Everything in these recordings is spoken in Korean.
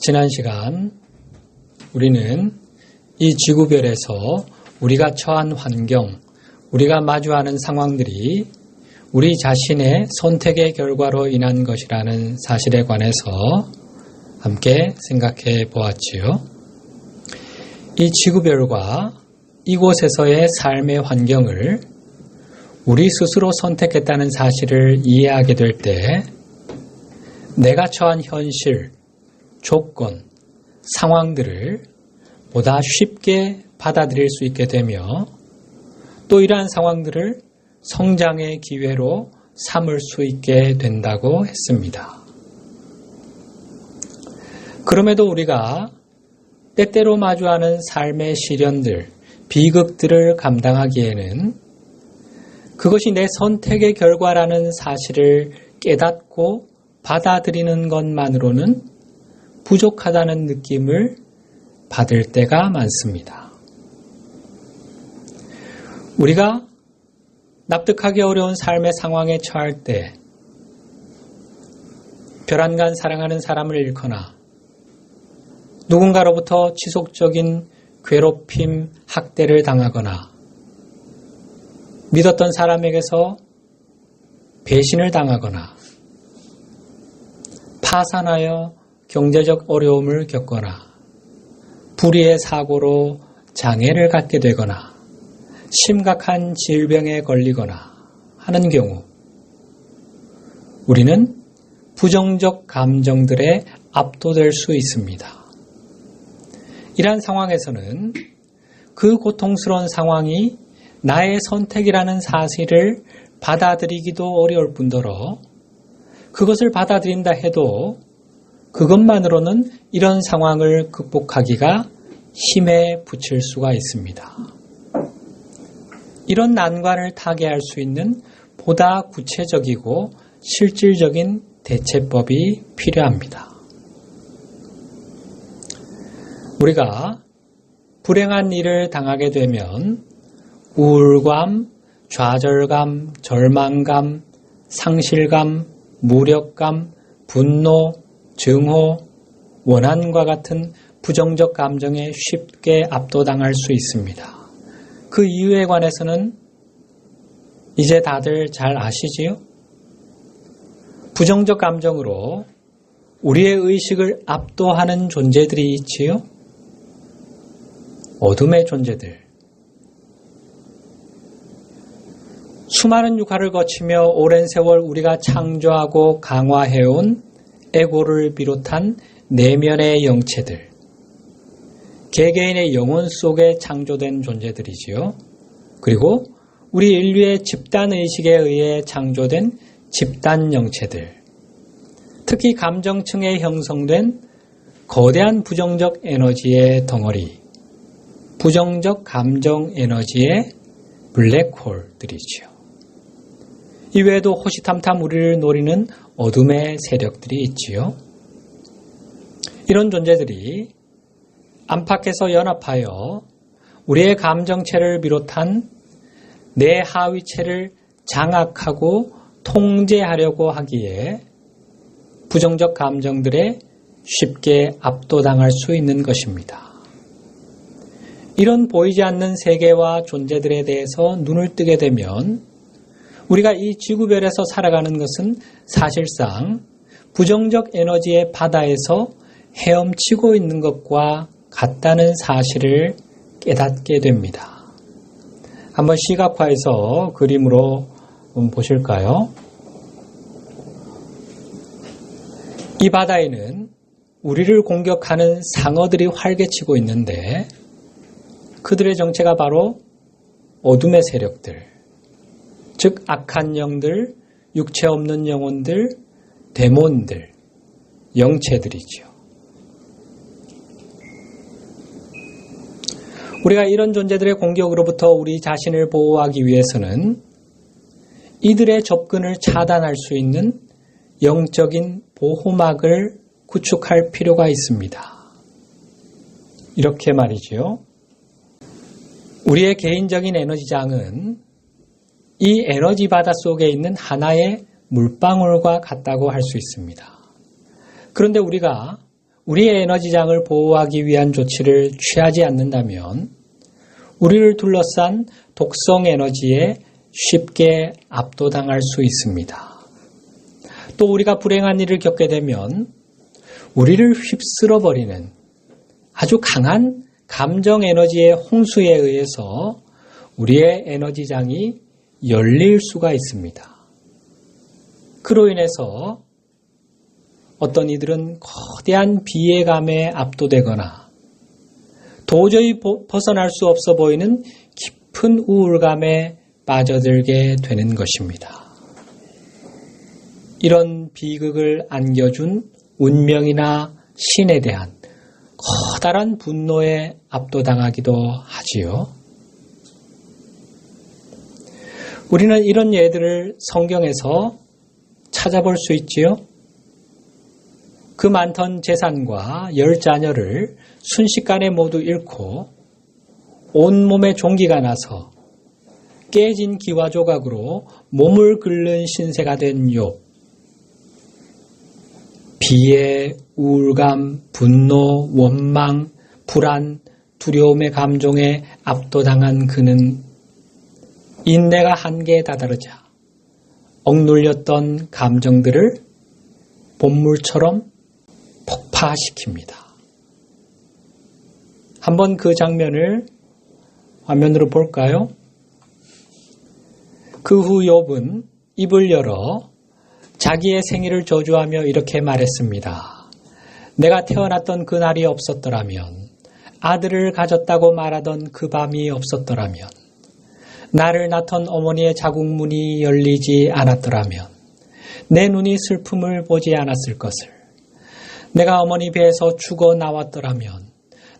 지난 시간 우리는 이 지구별에서 우리가 처한 환경, 우리가 마주하는 상황들이 우리 자신의 선택의 결과로 인한 것이라는 사실에 관해서 함께 생각해 보았지요. 이 지구별과 이곳에서의 삶의 환경을 우리 스스로 선택했다는 사실을 이해하게 될 때 내가 처한 현실, 조건, 상황들을 보다 쉽게 받아들일 수 있게 되며 또 이러한 상황들을 성장의 기회로 삼을 수 있게 된다고 했습니다. 그럼에도 우리가 때때로 마주하는 삶의 시련들, 비극들을 감당하기에는 그것이 내 선택의 결과라는 사실을 깨닫고 받아들이는 것만으로는 부족하다는 느낌을 받을 때가 많습니다. 우리가 납득하기 어려운 삶의 상황에 처할 때 별안간 사랑하는 사람을 잃거나 누군가로부터 지속적인 괴롭힘, 학대를 당하거나 믿었던 사람에게서 배신을 당하거나 파산하여 경제적 어려움을 겪거나 불의의 사고로 장애를 갖게 되거나 심각한 질병에 걸리거나 하는 경우 우리는 부정적 감정들에 압도될 수 있습니다. 이러한 상황에서는 그 고통스러운 상황이 나의 선택이라는 사실을 받아들이기도 어려울 뿐더러 그것을 받아들인다 해도 그것만으로는 이런 상황을 극복하기가 힘에 붙일 수가 있습니다. 이런 난관을 타개할 수 있는 보다 구체적이고 실질적인 대체법이 필요합니다. 우리가 불행한 일을 당하게 되면 우울감, 좌절감, 절망감, 상실감, 무력감, 분노, 증오, 원한과 같은 부정적 감정에 쉽게 압도당할 수 있습니다. 그 이유에 관해서는 이제 다들 잘 아시지요? 부정적 감정으로 우리의 의식을 압도하는 존재들이 있지요? 어둠의 존재들. 수많은 육화를 거치며 오랜 세월 우리가 창조하고 강화해온 에고를 비롯한 내면의 영체들. 개개인의 영혼 속에 창조된 존재들이지요. 그리고 우리 인류의 집단 의식에 의해 창조된 집단 영체들. 특히 감정층에 형성된 거대한 부정적 에너지의 덩어리. 부정적 감정 에너지의 블랙홀들이지요. 이외에도 호시탐탐 우리를 노리는 어둠의 세력들이 있지요. 이런 존재들이 안팎에서 연합하여 우리의 감정체를 비롯한 내 하위체를 장악하고 통제하려고 하기에 부정적 감정들에 쉽게 압도당할 수 있는 것입니다. 이런 보이지 않는 세계와 존재들에 대해서 눈을 뜨게 되면 우리가 이 지구별에서 살아가는 것은 사실상 부정적 에너지의 바다에서 헤엄치고 있는 것과 같다는 사실을 깨닫게 됩니다. 한번 시각화해서 그림으로 보실까요? 이 바다에는 우리를 공격하는 상어들이 활개치고 있는데 그들의 정체가 바로 어둠의 세력들, 즉 악한 영들, 육체 없는 영혼들, 데몬들, 영체들이지요. 우리가 이런 존재들의 공격으로부터 우리 자신을 보호하기 위해서는 이들의 접근을 차단할 수 있는 영적인 보호막을 구축할 필요가 있습니다. 이렇게 말이지요. 우리의 개인적인 에너지장은 이 에너지 바다 속에 있는 하나의 물방울과 같다고 할 수 있습니다. 그런데 우리가 우리의 에너지장을 보호하기 위한 조치를 취하지 않는다면 우리를 둘러싼 독성 에너지에 쉽게 압도당할 수 있습니다. 또 우리가 불행한 일을 겪게 되면 우리를 휩쓸어 버리는 아주 강한 감정 에너지의 홍수에 의해서 우리의 에너지장이 열릴 수가 있습니다. 그로 인해서 어떤 이들은 거대한 비애감에 압도되거나 도저히 벗어날 수 없어 보이는 깊은 우울감에 빠져들게 되는 것입니다. 이런 비극을 안겨준 운명이나 신에 대한 커다란 분노에 압도당하기도 하지요. 우리는 이런 예들을 성경에서 찾아볼 수 있지요. 그 많던 재산과 열 자녀를 순식간에 모두 잃고 온몸에 종기가 나서 깨진 기와 조각으로 몸을 긁는 신세가 된 욥. 비애, 우울감, 분노, 원망, 불안, 두려움의 감정에 압도당한 그는 인내가 한계에 다다르자 억눌렸던 감정들을 본물처럼 폭파시킵니다. 한번 그 장면을 화면으로 볼까요? 그 후 욥은 입을 열어 자기의 생일을 저주하며 이렇게 말했습니다. 내가 태어났던 그 날이 없었더라면 아들을 가졌다고 말하던 그 밤이 없었더라면 나를 낳던 어머니의 자국문이 열리지 않았더라면 내 눈이 슬픔을 보지 않았을 것을. 내가 어머니 배에서 죽어 나왔더라면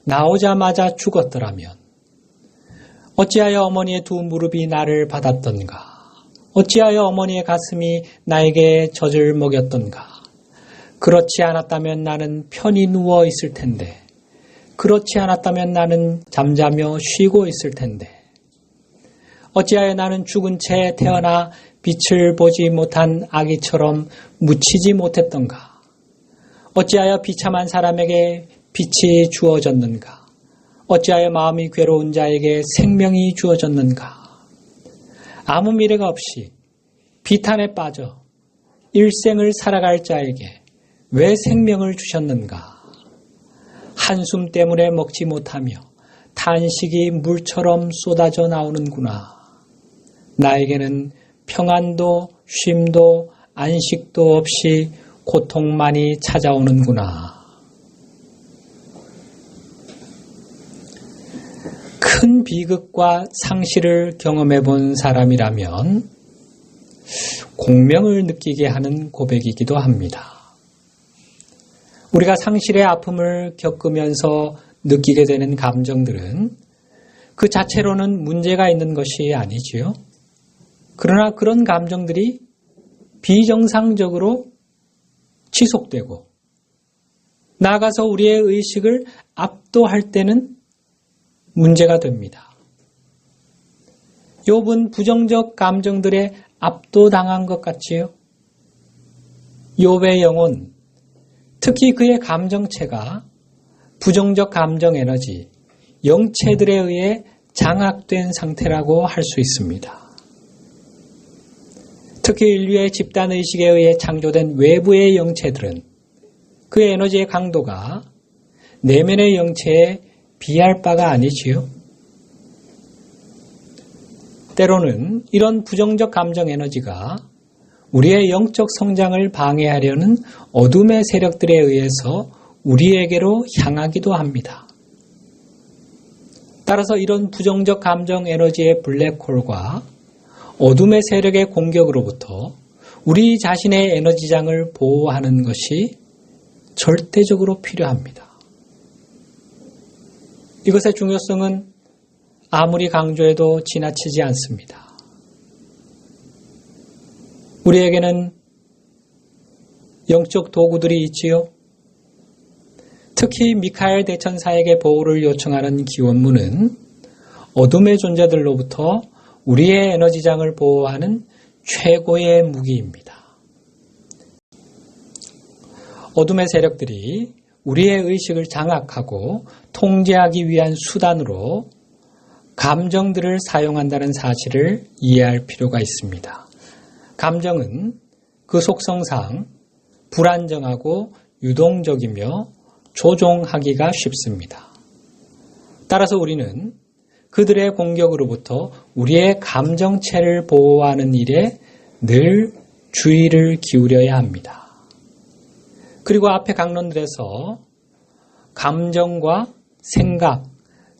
나오자마자 죽었더라면 어찌하여 어머니의 두 무릎이 나를 받았던가? 어찌하여 어머니의 가슴이 나에게 젖을 먹였던가? 그렇지 않았다면 나는 편히 누워 있을 텐데 그렇지 않았다면 나는 잠자며 쉬고 있을 텐데 어찌하여 나는 죽은 채 태어나 빛을 보지 못한 아기처럼 묻히지 못했던가 어찌하여 비참한 사람에게 빛이 주어졌는가? 어찌하여 마음이 괴로운 자에게 생명이 주어졌는가? 아무 미래가 없이 비탄에 빠져 일생을 살아갈 자에게 왜 생명을 주셨는가? 한숨 때문에 먹지 못하며 탄식이 물처럼 쏟아져 나오는구나. 나에게는 평안도 쉼도 안식도 없이 고통만이 찾아오는구나. 큰 비극과 상실을 경험해 본 사람이라면 공명을 느끼게 하는 고백이기도 합니다. 우리가 상실의 아픔을 겪으면서 느끼게 되는 감정들은 그 자체로는 문제가 있는 것이 아니지요. 그러나 그런 감정들이 비정상적으로 지속되고 나아가서 우리의 의식을 압도할 때는 문제가 됩니다. 욥은 부정적 감정들에 압도당한 것 같지요. 욥의 영혼, 특히 그의 감정체가 부정적 감정 에너지, 영체들에 의해 장악된 상태라고 할 수 있습니다. 특히 인류의 집단 의식에 의해 창조된 외부의 영체들은 그 에너지의 강도가 내면의 영체에 비할 바가 아니지요. 때로는 이런 부정적 감정 에너지가 우리의 영적 성장을 방해하려는 어둠의 세력들에 의해서 우리에게로 향하기도 합니다. 따라서 이런 부정적 감정 에너지의 블랙홀과 어둠의 세력의 공격으로부터 우리 자신의 에너지장을 보호하는 것이 절대적으로 필요합니다. 이것의 중요성은 아무리 강조해도 지나치지 않습니다. 우리에게는 영적 도구들이 있지요. 특히 미카엘 대천사에게 보호를 요청하는 기원문은 어둠의 존재들로부터 우리의 에너지장을 보호하는 최고의 무기입니다. 어둠의 세력들이 우리의 의식을 장악하고 통제하기 위한 수단으로 감정들을 사용한다는 사실을 이해할 필요가 있습니다. 감정은 그 속성상 불안정하고 유동적이며 조종하기가 쉽습니다. 따라서 우리는 그들의 공격으로부터 우리의 감정체를 보호하는 일에 늘 주의를 기울여야 합니다. 그리고 앞에 강론들에서 감정과 생각,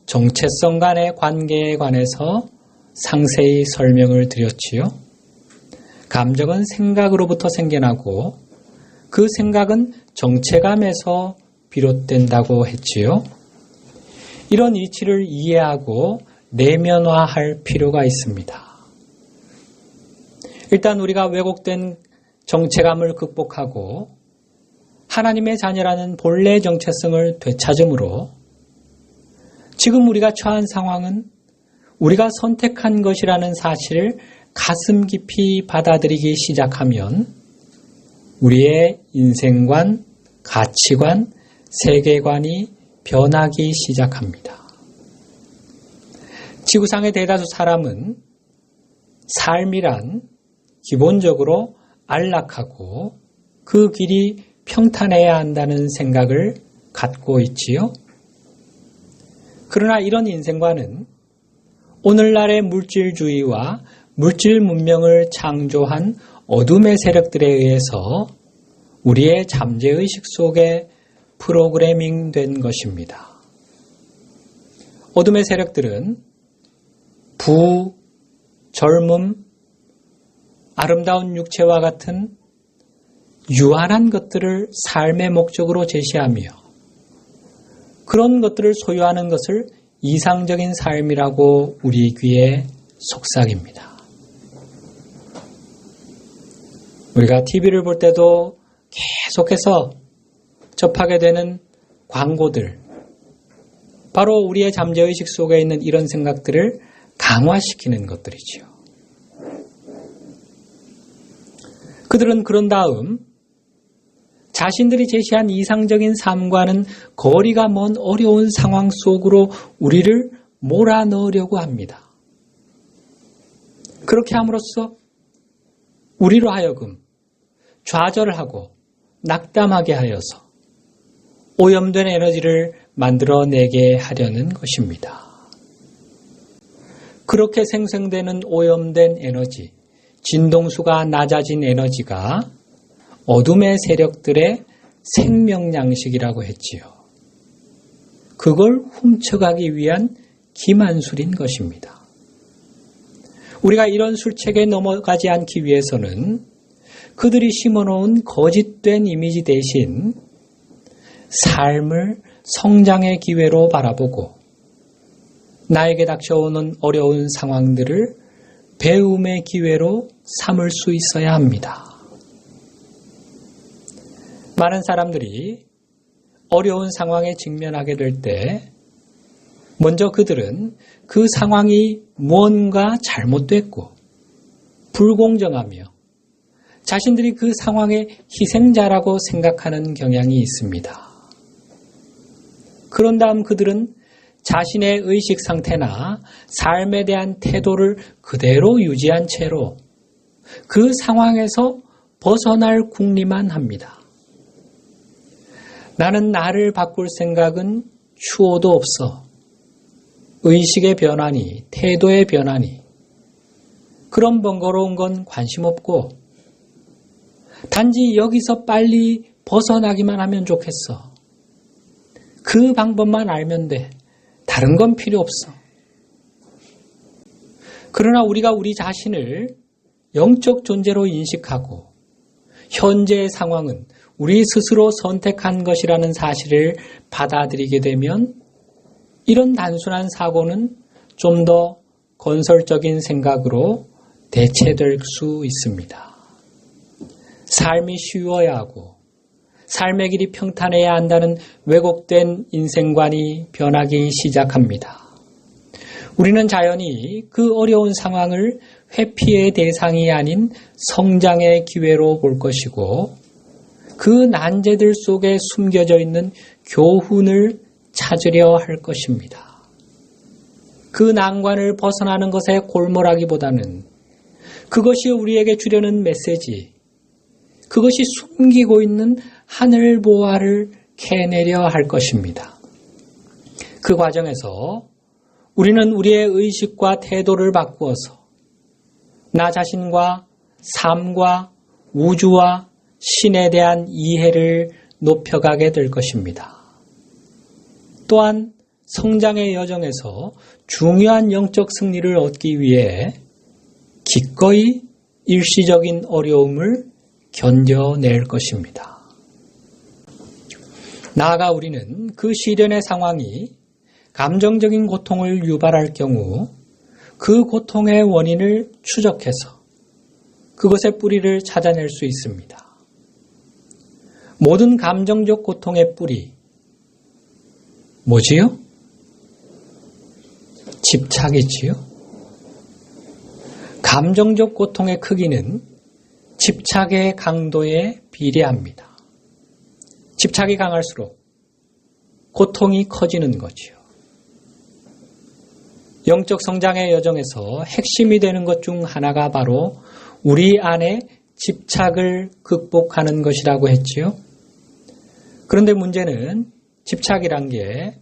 정체성 간의 관계에 관해서 상세히 설명을 드렸지요. 감정은 생각으로부터 생겨나고 그 생각은 정체감에서 비롯된다고 했지요. 이런 이치를 이해하고 내면화할 필요가 있습니다. 일단 우리가 왜곡된 정체감을 극복하고 하나님의 자녀라는 본래 정체성을 되찾음으로 지금 우리가 처한 상황은 우리가 선택한 것이라는 사실을 가슴 깊이 받아들이기 시작하면 우리의 인생관, 가치관, 세계관이 변하기 시작합니다. 지구상의 대다수 사람은 삶이란 기본적으로 안락하고 그 길이 평탄해야 한다는 생각을 갖고 있지요. 그러나 이런 인생관은 오늘날의 물질주의와 물질 문명을 창조한 어둠의 세력들에 의해서 우리의 잠재의식 속에 프로그래밍 된 것입니다. 어둠의 세력들은 부, 젊음, 아름다운 육체와 같은 유한한 것들을 삶의 목적으로 제시하며 그런 것들을 소유하는 것을 이상적인 삶이라고 우리 귀에 속삭입니다. 우리가 TV를 볼 때도 계속해서 접하게 되는 광고들, 바로 우리의 잠재의식 속에 있는 이런 생각들을 강화시키는 것들이지요. 그들은 그런 다음 자신들이 제시한 이상적인 삶과는 거리가 먼 어려운 상황 속으로 우리를 몰아넣으려고 합니다. 그렇게 함으로써 우리로 하여금 좌절하고 낙담하게 하여서 오염된 에너지를 만들어내게 하려는 것입니다. 그렇게 생성되는 오염된 에너지, 진동수가 낮아진 에너지가 어둠의 세력들의 생명 양식이라고 했지요. 그걸 훔쳐가기 위한 기만술인 것입니다. 우리가 이런 술책에 넘어가지 않기 위해서는 그들이 심어놓은 거짓된 이미지 대신 삶을 성장의 기회로 바라보고 나에게 닥쳐오는 어려운 상황들을 배움의 기회로 삼을 수 있어야 합니다. 많은 사람들이 어려운 상황에 직면하게 될 때 먼저 그들은 그 상황이 무언가 잘못됐고 불공정하며 자신들이 그 상황의 희생자라고 생각하는 경향이 있습니다. 그런 다음 그들은 자신의 의식 상태나 삶에 대한 태도를 그대로 유지한 채로 그 상황에서 벗어날 궁리만 합니다. 나는 나를 바꿀 생각은 추호도 없어. 의식의 변화니, 태도의 변화니, 그런 번거로운 건 관심 없고, 단지 여기서 빨리 벗어나기만 하면 좋겠어. 그 방법만 알면 돼. 다른 건 필요 없어. 그러나 우리가 우리 자신을 영적 존재로 인식하고 현재의 상황은 우리 스스로 선택한 것이라는 사실을 받아들이게 되면 이런 단순한 사고는 좀 더 건설적인 생각으로 대체될 수 있습니다. 삶이 쉬워야 하고 삶의 길이 평탄해야 한다는 왜곡된 인생관이 변하기 시작합니다. 우리는 자연히 그 어려운 상황을 회피의 대상이 아닌 성장의 기회로 볼 것이고 그 난제들 속에 숨겨져 있는 교훈을 찾으려 할 것입니다. 그 난관을 벗어나는 것에 골몰하기보다는 그것이 우리에게 주려는 메시지, 그것이 숨기고 있는 하늘 보화를 캐내려 할 것입니다. 그 과정에서 우리는 우리의 의식과 태도를 바꾸어서 나 자신과 삶과 우주와 신에 대한 이해를 높여가게 될 것입니다. 또한 성장의 여정에서 중요한 영적 승리를 얻기 위해 기꺼이 일시적인 어려움을 견뎌낼 것입니다. 나아가 우리는 그 시련의 상황이 감정적인 고통을 유발할 경우 그 고통의 원인을 추적해서 그것의 뿌리를 찾아낼 수 있습니다. 모든 감정적 고통의 뿌리, 뭐지요? 집착이지요? 감정적 고통의 크기는 집착의 강도에 비례합니다. 집착이 강할수록 고통이 커지는 거지요. 영적 성장의 여정에서 핵심이 되는 것 중 하나가 바로 우리 안에 집착을 극복하는 것이라고 했지요. 그런데 문제는 집착이란 게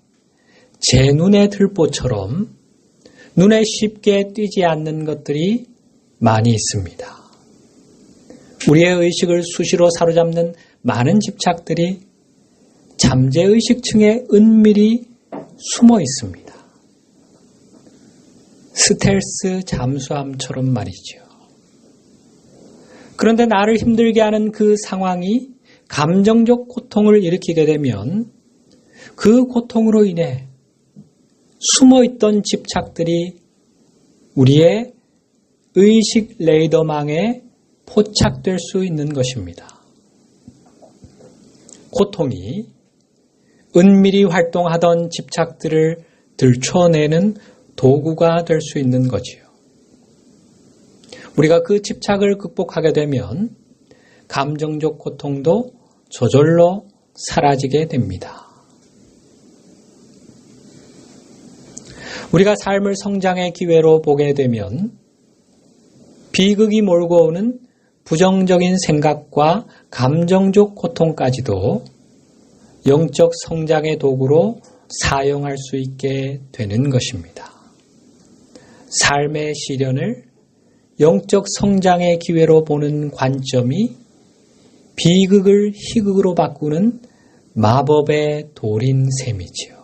제 눈의 들보처럼 눈에 쉽게 띄지 않는 것들이 많이 있습니다. 우리의 의식을 수시로 사로잡는 많은 집착들이 잠재의식층에 은밀히 숨어 있습니다. 스텔스 잠수함처럼 말이죠. 그런데 나를 힘들게 하는 그 상황이 감정적 고통을 일으키게 되면 그 고통으로 인해 숨어 있던 집착들이 우리의 의식 레이더망에 포착될 수 있는 것입니다. 고통이 은밀히 활동하던 집착들을 들춰내는 도구가 될 수 있는 거지요. 우리가 그 집착을 극복하게 되면 감정적 고통도 저절로 사라지게 됩니다. 우리가 삶을 성장의 기회로 보게 되면 비극이 몰고 오는 부정적인 생각과 감정적 고통까지도 영적 성장의 도구로 사용할 수 있게 되는 것입니다. 삶의 시련을 영적 성장의 기회로 보는 관점이 비극을 희극으로 바꾸는 마법의 돌인 셈이지요.